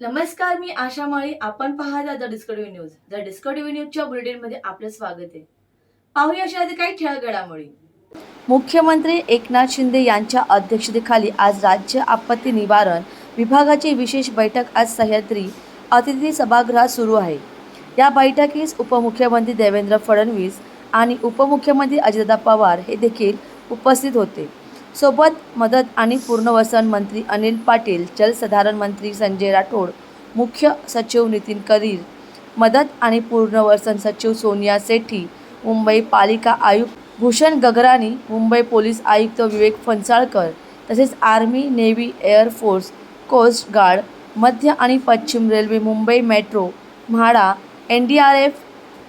नमस्कार मी आशा माळी. आपण पाहता the Discovery news. The Discovery न्यूजच्या बुलेटिनमध्ये आपलं स्वागत आहे. पाहूया अशा काही ठळक घडामोडी मुख्यमंत्री एकनाथ शिंदे यांच्या अध्यक्षतेखाली आज राज्य आपत्ती निवारण विभागाची विशेष बैठक आज सह्याद्री अतिथी सभागृहात सुरू आहे. या बैठकीस उपमुख्यमंत्री देवेंद्र फडणवीस आणि उपमुख्यमंत्री अजितदादा पवार हे देखील उपस्थित होते. सोबत मदत आणि पुनर्वसन मंत्री अनिल पाटील जलसंधारण मंत्री संजय राठोड मुख्य सचिव नितीन करीर मदत आणि पुनर्वसन सचिव सोनिया सेठी मुंबई पालिका आयुक्त भूषण गगराणी मुंबई पोलीस आयुक्त विवेक फणसाळकर तसेच army navy air force coast guard मध्य आणि पश्चिम railway Mumbai metro MHADA N D R F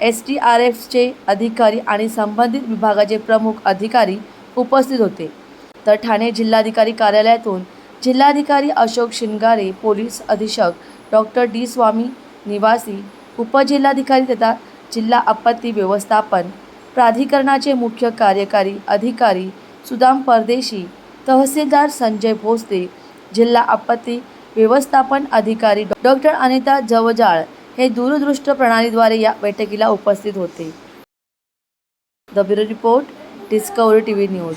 S T R एफचे अधिकारी आणि संबंधित विभागाचे प्रमुख अधिकारी उपस्थित होते. तर ठाणे जिल्हाधिकारी कार्यालयातून जिल्हाधिकारी अशोक शिंगारे पोलीस अधीक्षक डॉक्टर डी स्वामी निवासी उपजिल्हाधिकारी तथा जिल्हा आपत्ती व्यवस्थापन प्राधिकरणाचे मुख्य कार्यकारी अधिकारी सुदाम परदेशी तहसीलदार संजय भोसले जिल्हा आपत्ती व्यवस्थापन अधिकारी डॉक्टर अनिता जवजाळ हे दूरदृष्ट प्रणालीद्वारे या बैठकीला उपस्थित होते. The bureau report Discovery T V news.